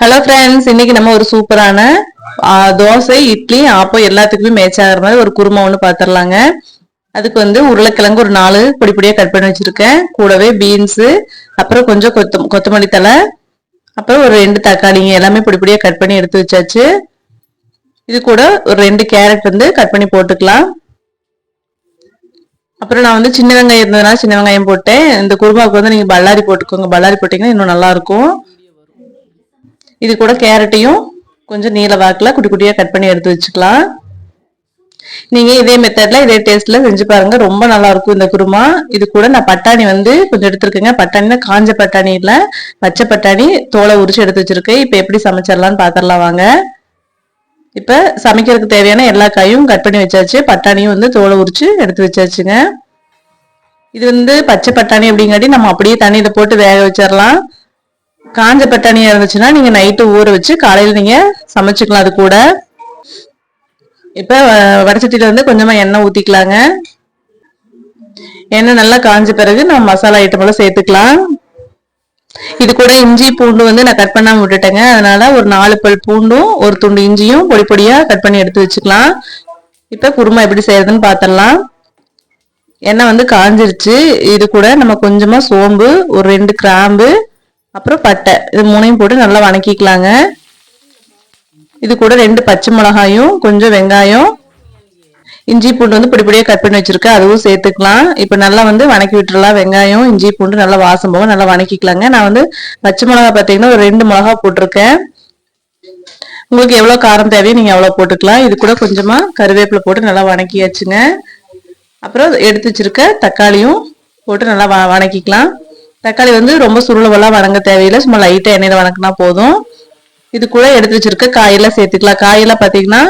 Hello friends இன்னைக்கு நம்ம ஒரு சூப்பரான தோசை இட்லி ஆப்பம் எல்லாத்துக்குமே மேட்ச் ஆகிற மாதிரி ஒரு குருமா ஒன்று பார்த்துடலாங்க அதுக்கு வந்து உருளைக்கிழங்கு ஒரு நாலு பொடி பொடியாக கட் பண்ணி வச்சுருக்கேன். கூடவே பீன்ஸு அப்புறம் கொஞ்சம் கொத்த கொத்தமல்லி தழை அப்புறம் ஒரு ரெண்டு தக்காளிங்க எல்லாமே பொடி பொடியாக கட் பண்ணி எடுத்து வச்சாச்சு. இது கூட ஒரு ரெண்டு கேரட் வந்து கட் பண்ணி போட்டுக்கலாம். அப்புறம் நான் வந்து சின்ன வெங்காயம் இருந்ததுனால சின்ன வெங்காயம் போட்டேன். இந்த குருமாவுக்கு வந்து நீங்கள் பல்லாரி போட்டுக்கோங்க. பல்லாரி போட்டிங்கன்னா இன்னும் நல்லாயிருக்கும் இது கூட கேரட்டையும் கொஞ்சம் நீல வாக்கில் குட்டி குட்டியாக கட் பண்ணி எடுத்து வச்சுக்கலாம். நீங்கள் இதே மெத்தடில் இதே டேஸ்ட்டில் செஞ்சு பாருங்கள் ரொம்ப நல்லாயிருக்கும் இந்த குருமா. இது கூட நான் பட்டாணி வந்து கொஞ்சம் எடுத்துருக்கேங்க. பட்டாணினா காஞ்ச பட்டாணி இல்லை பச்சை பட்டாணி தோலை உரிச்சு எடுத்து வச்சுருக்கேன். இப்போ எப்படி சமைச்சிடலான்னு பார்த்துடலாம் வாங்க. இப்போ சமைக்கிறதுக்கு தேவையான எல்லா காயும் கட் பண்ணி வச்சாச்சு. பட்டாணியும் வந்து தோலை உரிச்சு எடுத்து வச்சாச்சுங்க. இது வந்து பச்சை பட்டாணி அப்படிங்காட்டி நம்ம அப்படியே தண்ணியில் போட்டு வேக வச்சிடலாம். காஞ்ச பட்டாணியா இருந்துச்சுன்னா நீங்க நைட்டு ஊற வச்சு காலையில நீங்க சமைச்சுக்கலாம் அது கூட. இப்ப வடச்சட்டியில வந்து கொஞ்சமா எண்ணெய் ஊத்திக்கலாங்க. எண்ணெய் நல்லா காஞ்ச பிறகு நம்ம மசாலா ஐட்டம் எல்லாம் சேர்த்துக்கலாம். இது கூட இஞ்சி பூண்டு வந்து நான் கட் பண்ணாம விட்டுட்டேங்க. அதனால ஒரு நாலு பல் பூண்டும் ஒரு துண்டு இஞ்சியும் பொடி பொடியா கட் பண்ணி எடுத்து வச்சுக்கலாம். இப்ப குருமா எப்படி செய்யறதுன்னு பாத்திரலாம். எண்ணெய் வந்து காஞ்சிருச்சு. இது கூட நம்ம கொஞ்சமா சோம்பு ஒரு ரெண்டு கிராம்பு அப்புறம் பட்டை. இது மூணையும் போட்டு நல்லா வணக்கிக்கலாங்க. இது கூட ரெண்டு பச்சை மிளகாயும் கொஞ்சம் வெங்காயம் இஞ்சி பூண்டு வந்து பிடிப்படியாக கட் பண்ணி வச்சிருக்கேன். அதுவும் சேர்த்துக்கலாம். இப்போ நல்லா வந்து வணக்கி விட்டுறலாம். வெங்காயம் இஞ்சி பூண்டு நல்லா வாசம் போக நல்லா வணக்கிக்கலாங்க. நான் வந்து பச்சை மிளகா பார்த்தீங்கன்னா ஒரு ரெண்டு மிளகா போட்டிருக்கேன். உங்களுக்கு எவ்வளோ காரம் தேவையோ நீங்கள் எவ்வளோ போட்டுக்கலாம். இது கூட கொஞ்சமாக கருவேப்பிலை போட்டு நல்லா வணக்கியாச்சுங்க. அப்புறம் எடுத்து வச்சிருக்க தக்காளியும் போட்டு நல்லா வ வணக்கிக்கலாம். தக்காளி வந்து ரொம்ப சுருளவெல்லாம் வணங்க தேவையில்லை. சும்மா லைட்டாக எண்ணெயில் வணக்கினா போதும். இது கூட எடுத்து வச்சிருக்க காயெல்லாம் சேர்த்துக்கலாம். காயெல்லாம் பார்த்தீங்கன்னா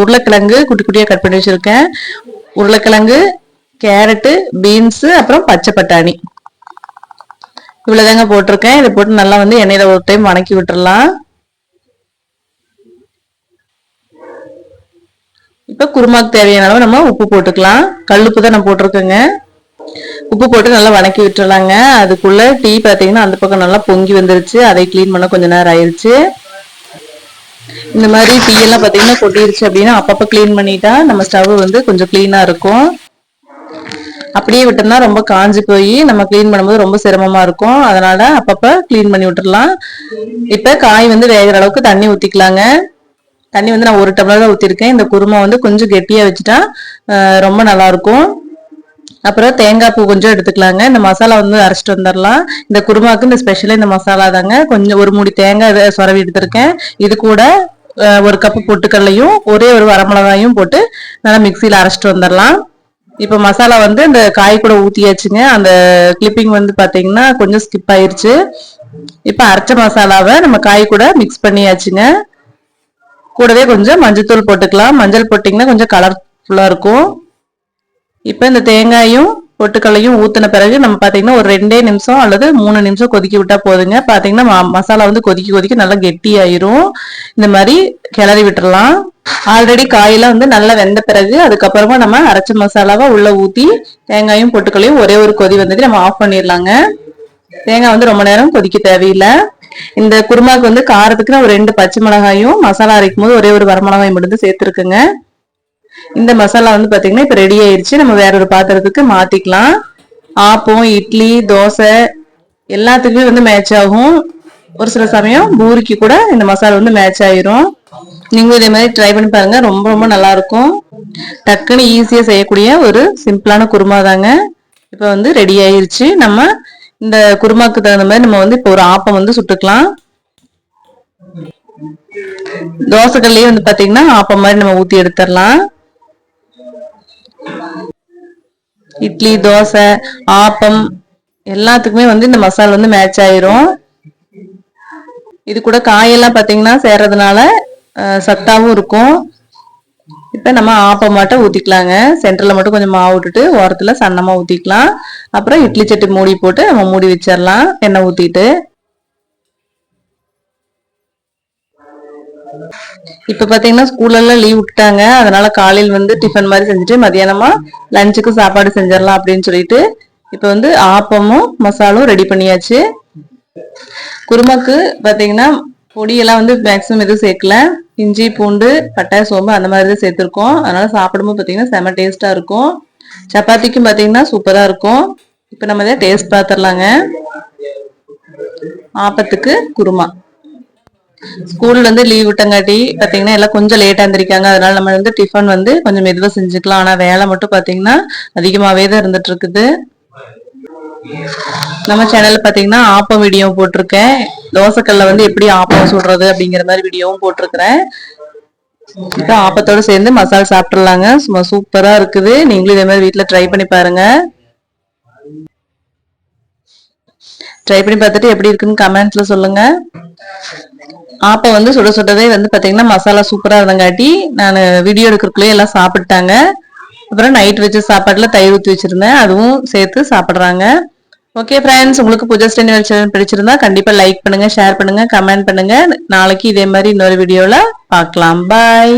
உருளைக்கிழங்கு குட்டி குட்டியாக கட் பண்ணி வச்சுருக்கேன். உருளைக்கிழங்கு கேரட்டு பீன்ஸு அப்புறம் பச்சை பட்டாணி. இவ்வளோதாங்க போட்டிருக்கேன். இதை போட்டு நல்லா வந்து எண்ணெயில் ஒரு டைம் வணக்கி விட்டுறலாம். இப்போ குருமாக்கு தேவையான அளவு நம்ம உப்பு போட்டுக்கலாம். கல்லுப்பு தான் நான் போட்டிருக்கேங்க. உப்பு போட்டு நல்லா வணக்கி விட்டுறலாங்க. அதுக்குள்ள டீ பார்த்தீங்கன்னா அந்த பக்கம் நல்லா பொங்கி வந்துருச்சு. அதை க்ளீன் பண்ண கொஞ்ச நேரம் ஆயிடுச்சு இந்த மாதிரி டீ எல்லாம் பார்த்தீங்கன்னா கொட்டிருச்சு அப்படின்னா அப்பப்போ க்ளீன் பண்ணிட்டா நம்ம ஸ்டவ் வந்து கொஞ்சம் க்ளீனாக இருக்கும். அப்படியே விட்டோம்னா ரொம்ப காஞ்சு போய் நம்ம க்ளீன் பண்ணும்போது ரொம்ப சிரமமாக இருக்கும். அதனால அப்பப்போ க்ளீன் பண்ணி விட்டுடலாம் இப்போ காய் வந்து வேகிற அளவுக்கு தண்ணி ஊற்றிக்கலாங்க தண்ணி வந்து நான் ஒரு டம்ளர் தான் இந்த குருமா வந்து கொஞ்சம் கெட்டியாக வச்சுட்டா ரொம்ப நல்லாயிருக்கும் அப்புறம் தேங்காய் பூ கொஞ்சம் எடுத்துக்கலாங்க. இந்த மசாலா வந்து அரைச்சிட்டு வந்துடலாம் இந்த குருமாவுக்கு இந்த ஸ்பெஷலே இந்த மசாலா தாங்க. கொஞ்சம் ஒரு மூடி தேங்காய் இதை எடுத்திருக்கேன். இது கூட ஒரு கப்பு பொட்டுக்கல்லையும் ஒரே ஒரு வரமிளகாயும் போட்டு நல்லா மிக்சியில் அரைச்சிட்டு வந்துடலாம் இப்போ மசாலா வந்து இந்த காய் கூட ஊற்றியாச்சுங்க அந்த கிளிப்பிங் வந்து பார்த்தீங்கன்னா கொஞ்சம் ஸ்கிப் ஆயிடுச்சு இப்போ அரைச்ச மசாலாவை நம்ம காய் கூட மிக்ஸ் பண்ணியாச்சுங்க. கூடவே கொஞ்சம் மஞ்சத்தூள் போட்டுக்கலாம். மஞ்சள் போட்டிங்கன்னா கொஞ்சம் கலர்ஃபுல்லாக இருக்கும். இப்போ இந்த தேங்காயும் பொட்டுக்கல்லையும் ஊற்றின பிறகு நம்ம பார்த்தீங்கன்னா ஒரு ரெண்டே நிமிஷம் அல்லது மூணு நிமிஷம் கொதிக்க விட்டால் போதுங்க. பார்த்தீங்கன்னா மசாலா வந்து கொதிக்க கொதிக்க நல்லா கெட்டியாயிரும். இந்த மாதிரி கிளறி விட்டுறலாம். ஆல்ரெடி காயெல்லாம் வந்து நல்லா வெந்த பிறகு அதுக்கப்புறமா நம்ம அரைச்ச மசாலாவை உள்ளே ஊற்றி தேங்காயும் பொட்டுக்கல்லையும் ஒரே ஒரு கொதி வந்துட்டு நம்ம ஆஃப் பண்ணிடலாங்க. தேங்காய் வந்து ரொம்ப நேரம் கொதிக்க தேவையில்லை. இந்த குருமாக்கு வந்து காரத்துக்கு நான் ஒரு ரெண்டு பச்சை மிளகாயும் மசாலா அரைக்கும் போது ஒரே ஒரு வரமிளகாயும் மட்டும் சேர்த்துருக்குங்க. இந்த மசாலா வந்து பார்த்தீங்கன்னா இப்போ ரெடி ஆயிடுச்சு நம்ம வேற ஒரு பாத்திரத்துக்கு மாற்றிக்கலாம் ஆப்பம் இட்லி தோசை எல்லாத்துக்குமே வந்து மேட்ச் ஆகும். ஒரு சில சமயம் பூரிக்கு கூட இந்த மசாலா வந்து மேட்ச் ஆயிரும். நீங்களும் இதே மாதிரி ட்ரை பண்ணி பாருங்க. ரொம்ப ரொம்ப நல்லா இருக்கும். டக்குன்னு ஈஸியாக செய்யக்கூடிய ஒரு சிம்பிளான குருமா தாங்க. இப்போ வந்து ரெடி ஆயிருச்சு. நம்ம இந்த குருமாக்கு தகுந்த மாதிரி நம்ம வந்து இப்போ ஒரு ஆப்பம் வந்து சுட்டுக்கலாம். தோசைக்கல்லையே வந்து பார்த்தீங்கன்னா ஆப்பம் மாதிரி நம்ம ஊற்றி எடுத்துடலாம். இட்லி தோசை ஆப்பம் எல்லாத்துக்குமே வந்து இந்த மசாலா வந்து மேட்ச் ஆயிரும். இது கூட காயெல்லாம் பார்த்தீங்கன்னா சேர்றதுனால சத்தாவும் இருக்கும். இப்போ நம்ம ஆப்பம் மட்டும் ஊற்றிக்கலாங்க சென்டரில் மட்டும் கொஞ்சம் மாவு விட்டுட்டு ஓரத்தில் சன்னமாக ஊற்றிக்கலாம் அப்புறம் இட்லி சட்டி மூடி போட்டு நம்ம மூடி வச்சிடலாம் எண்ணெய் ஊற்றிட்டு இப்போ பார்த்தீங்கன்னா ஸ்கூல்லெல்லாம் லீவ் விட்டாங்க அதனால காலையில் வந்து டிஃபன் மாதிரி செஞ்சுட்டு மதியானமா லஞ்சுக்கு சாப்பாடு செஞ்சிடலாம் அப்படின்னு சொல்லிட்டு இப்போ வந்து ஆப்பமும் மசாலும் ரெடி பண்ணியாச்சு. குருமாக்கு பார்த்தீங்கன்னா பொடியெல்லாம் வந்து மேக்ஸிமம் எதுவும் சேர்க்கல. இஞ்சி பூண்டு பட்டை சோம்பு அந்த மாதிரி தான் சேர்த்துருக்கோம். அதனால சாப்பிடும்போது பாத்தீங்கன்னா செம டேஸ்ட்டாக இருக்கும். சப்பாத்திக்கும் பாத்தீங்கன்னா சூப்பராக இருக்கும். இப்போ நம்ம இதை டேஸ்ட் பார்த்துடலாங்க. ஆப்பத்துக்கு குருமா. ஸ்கூல்ல இருந்து லீவ் விட்டங்காட்டி பாத்தீங்கன்னா எல்லாம் கொஞ்சம் லேட்டா இருந்திருக்காங்க அதனால நம்ம வந்து டிஃபன் வந்து கொஞ்சம் மெதுவா செஞ்சுக்கலாம். ஆனா வேலை மட்டும் பாத்தீங்கன்னா அதிகமாவே தான் இருந்துட்டு இருக்குது நம்ம சேனல்ல பாத்தீங்கன்னா ஆப்பம் வீடியோவும் போட்டிருக்கேன். தோசைக்கல்ல வந்து எப்படி ஆப்பம் சுடுறது அப்படிங்கிற மாதிரி வீடியோவும் போட்டிருக்கிறேன். இப்போ ஆப்பத்தோட சேர்ந்து மசாலா சாப்பிட்டுலாங்க சும்மா சூப்பரா இருக்குது. நீங்களும் இதே மாதிரி வீட்டுல ட்ரை பண்ணி பாருங்க. ட்ரை பண்ணி பார்த்துட்டு எப்படி இருக்குன்னு கமெண்ட்ஸில் சொல்லுங்கள் ஆப்பை வந்து சுட சுட்டதே வந்து பார்த்தீங்கன்னா மசாலா சூப்பராக இருந்தங்காட்டி நான் வீடியோ எடுக்கிறக்குள்ளேயே எல்லாம் சாப்பிட்டாங்க அப்புறம் நைட் வச்ச சாப்பாட்டில் தயிர் ஊற்றி வச்சுருந்தேன். அதுவும் சேர்த்து சாப்பிட்றாங்க. ஓகே ஃப்ரெண்ட்ஸ் உங்களுக்கு பூஜா ஸ்டெனி சேனல் பிடிச்சிருந்தா கண்டிப்பாக லைக் பண்ணுங்கள் ஷேர் பண்ணுங்கள் கமெண்ட் பண்ணுங்கள் நாளைக்கு இதே மாதிரி இன்னொரு வீடியோவில் பார்க்கலாம். பாய்